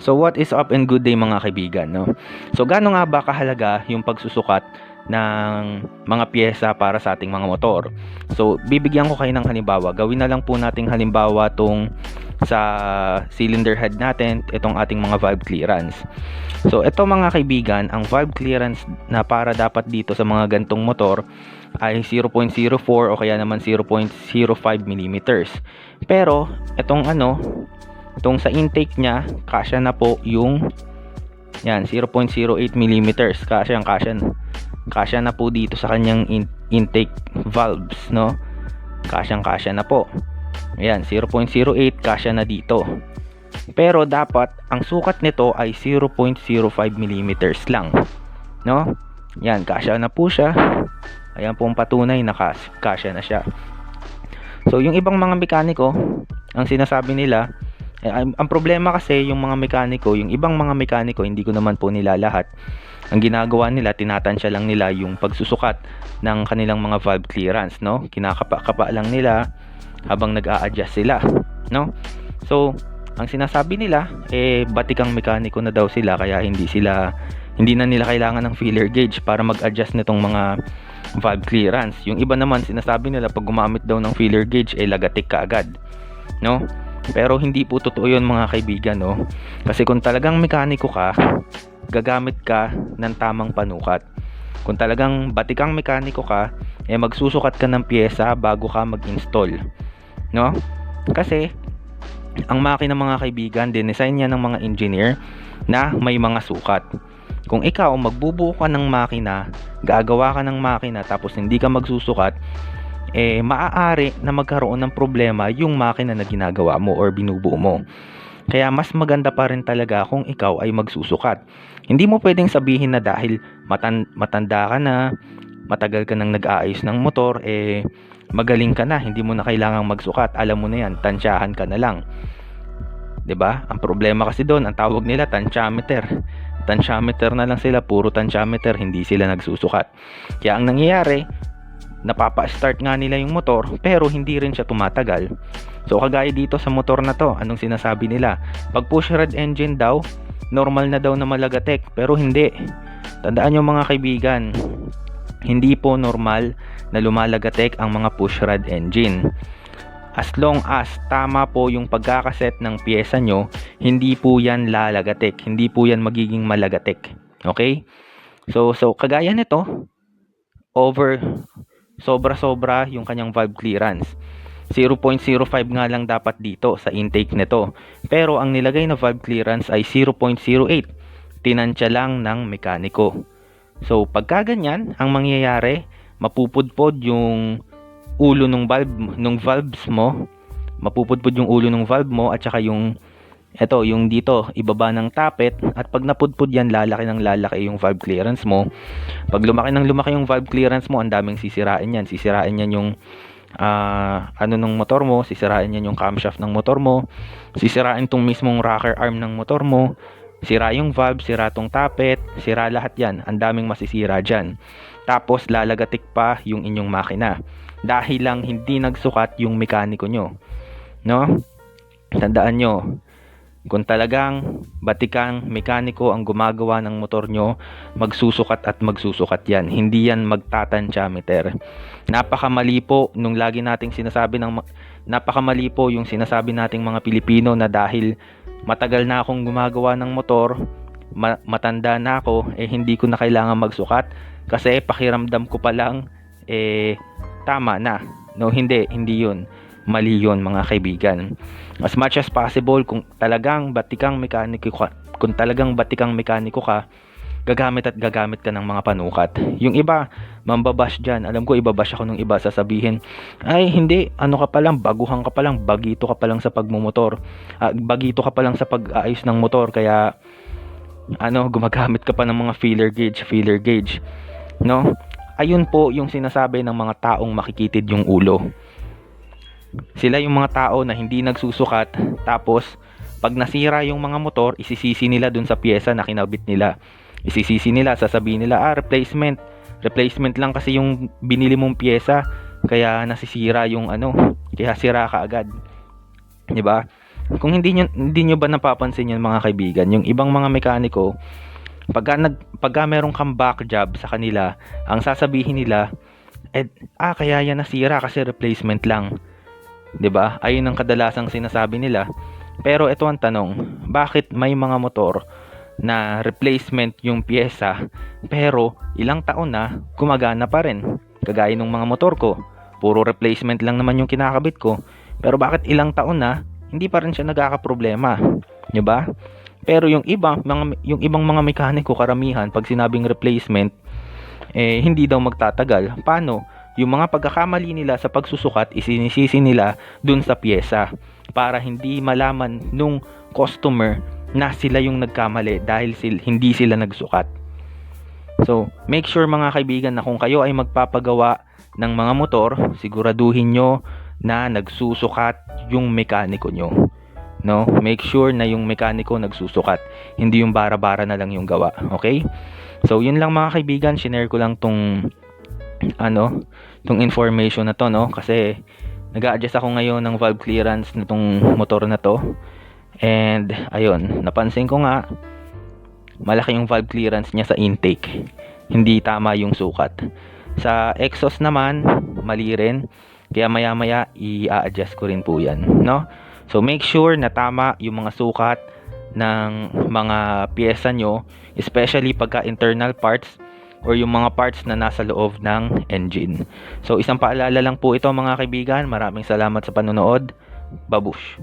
So what is up and good day mga kaibigan, no? So gaano nga ba kahalaga yung pagsusukat ng mga piyesa para sa ating mga motor? So bibigyan ko kayo ng halimbawa. Gawin na lang po nating halimbawa tong sa cylinder head natin, itong ating mga valve clearance. So ito mga kaibigan, ang valve clearance na para dapat dito sa mga gantong motor ay 0.04 o kaya naman 0.05 mm. Pero itong ano, itong sa intake niya, kasya na po yung yan 0.08 mm. Kasya ang kasya. Na po dito sa kanyang in- intake valves, no? Kasyang kasya na po. Ayan, 0.08 kasya na dito. Pero dapat ang sukat nito ay 0.05 mm lang. No? Yan, kasya na po siya. Ayan po ang patunay na kas kasya na siya. So, yung ibang mga mekaniko, ang sinasabi nila, ang, ang problema kasi yung mga mekaniko, yung ibang mga mekaniko, hindi ko naman po nila lahat. Ang ginagawa nila, tinatansya lang nila yung pagsusukat ng kanilang mga valve clearance, no? Kinakapa-kapa lang nila habang nag-a-adjust sila, no? So, ang sinasabi nila, eh, batikang mekaniko na daw sila, kaya hindi sila, hindi na nila kailangan ng filler gauge para mag-adjust nitong mga valve clearance. Yung iba naman, sinasabi nila, pag gumamit daw ng filler gauge, eh, lagatik ka agad, no? Pero hindi po totoo yun mga kaibigan, no? Kasi kung talagang mekaniko ka, gagamit ka ng tamang panukat. Kung talagang batikang mekaniko ka, eh magsusukat ka ng pyesa bago ka mag-install. No? Kasi, ang makina mga kaibigan, dinesign niya ng mga engineer na may mga sukat. Kung ikaw magbubuo ka ng makina, gagawa ka ng makina tapos hindi ka magsusukat, eh maaari na magkaroon ng problema yung makina na ginagawa mo or binubuo mo. Kaya mas maganda pa rin talaga kung ikaw ay magsusukat. Hindi mo pwedeng sabihin na dahil matan- matanda ka na, matagal ka nang nag-aayos ng motor, eh magaling ka na, hindi mo na kailangang magsukat. Alam mo na yan, tansyahan ka na lang. 'Di ba? Ang problema kasi doon, ang tawag nila tansyameter. Tansyameter na lang sila, puro tansyameter, hindi sila nagsusukat. Kaya ang nangyayari, napapa-start nga nila yung motor pero hindi rin siya tumatagal. So kagaya dito sa motor na to, anong sinasabi nila? Pag push rod engine daw, normal na daw na malagatek pero hindi. Tandaan nyo mga kaibigan, hindi po normal na lumalagatek ang mga push rod engine. As long as tama po yung pagkakaset ng pyesa nyo, hindi po yan lalagatek, hindi po yan magiging malagatek. Okay? So, so kagaya nito, over sobra-sobra yung kanyang valve clearance. 0.05 nga lang dapat dito sa intake nito. Pero ang nilagay na valve clearance ay 0.08. Tinansya lang ng mekaniko. So pagka ganyan, ang mangyayari, mapupudpod yung ulo ng valve ng valves mo. Mapupudpod yung ulo ng valve mo at saka yung eto, yung dito, ibaba ng tapet at pag napudpod yan, lalaki ng lalaki yung valve clearance mo. Pag lumaki ng lumaki yung valve clearance mo, ang daming sisirain yan. Sisirain yan yung uh, ano ng motor mo, sisirain yan yung camshaft ng motor mo, sisirain tong mismong rocker arm ng motor mo, sira yung valve, sira tong tapet, sira lahat yan. Ang daming masisira dyan. Tapos lalagatik pa yung inyong makina. Dahil lang hindi nagsukat yung mekaniko nyo. No? Tandaan nyo, kung talagang batikang mekaniko ang gumagawa ng motor nyo, magsusukat at magsusukat yan. Hindi yan magtatansyameter. Napakamali po nung lagi nating sinasabi ng napakamali po yung sinasabi nating mga Pilipino na dahil matagal na akong gumagawa ng motor, ma- matanda na ako, eh hindi ko na kailangan magsukat kasi pakiramdam ko pa lang eh tama na. No, hindi, hindi 'yun mali yon mga kaibigan. As much as possible kung talagang batikang mekaniko ka, kung talagang batikang mekaniko ka, gagamit at gagamit ka ng mga panukat. Yung iba, mambabash dyan. Alam ko, ibabash ako ng iba. Sasabihin, ay hindi, ano ka pa lang, baguhan ka pa lang, bagito ka pa lang sa pagmumotor. Uh, bagito ka pa lang sa pag-aayos ng motor. Kaya, ano, gumagamit ka pa ng mga filler gauge, filler gauge. No? Ayun po yung sinasabi ng mga taong makikitid yung ulo. Sila yung mga tao na hindi nagsusukat tapos pag nasira yung mga motor, isisisi nila dun sa pyesa na kinabit nila. Isisisi nila, sasabihin nila, ah, replacement. Replacement lang kasi yung binili mong pyesa, kaya nasisira yung ano, kaya sira ka agad. 'Di ba? kung hindi nyo, hindi nyo ba napapansin yun mga kaibigan, yung ibang mga mekaniko, pagka, nag, pagka meron kang back job sa kanila, ang sasabihin nila, eh, ah, kaya yan nasira kasi replacement lang. 'Di ba? Ayun ang kadalasang sinasabi nila. Pero ito ang tanong, bakit may mga motor na replacement yung pyesa, pero ilang taon na gumagana pa rin? Kagaya ng mga motor ko, puro replacement lang naman yung kinakabit ko. Pero bakit ilang taon na hindi pa rin siya nagkakaproblema? 'Di ba? Pero yung iba, mga, yung ibang mga mekaniko karamihan pag sinabing replacement eh hindi daw magtatagal. Paano? Yung mga pagkakamali nila sa pagsusukat isinisisi nila dun sa pyesa para hindi malaman nung customer na sila yung nagkamali dahil sil, hindi sila nagsukat. So, make sure mga kaibigan na kung kayo ay magpapagawa ng mga motor, siguraduhin nyo na nagsusukat yung mekaniko nyo. No? Make sure na yung mekaniko nagsusukat, hindi yung bara-bara na lang yung gawa. Okay? So, yun lang mga kaibigan, shinare ko lang tong ano, tong information na to, no? Kasi nag-a-adjust ako ngayon ng valve clearance nitong motor na to. And ayun, napansin ko nga malaki yung valve clearance niya sa intake. Hindi tama yung sukat. Sa exhaust naman, mali rin. Kaya maya-maya i-adjust ko rin po 'yan, no? So make sure na tama yung mga sukat ng mga piyesa nyo, especially pagka internal parts or yung mga parts na nasa loob ng engine. So isang paalala lang po ito mga kaibigan. Maraming salamat sa panonood. Babush!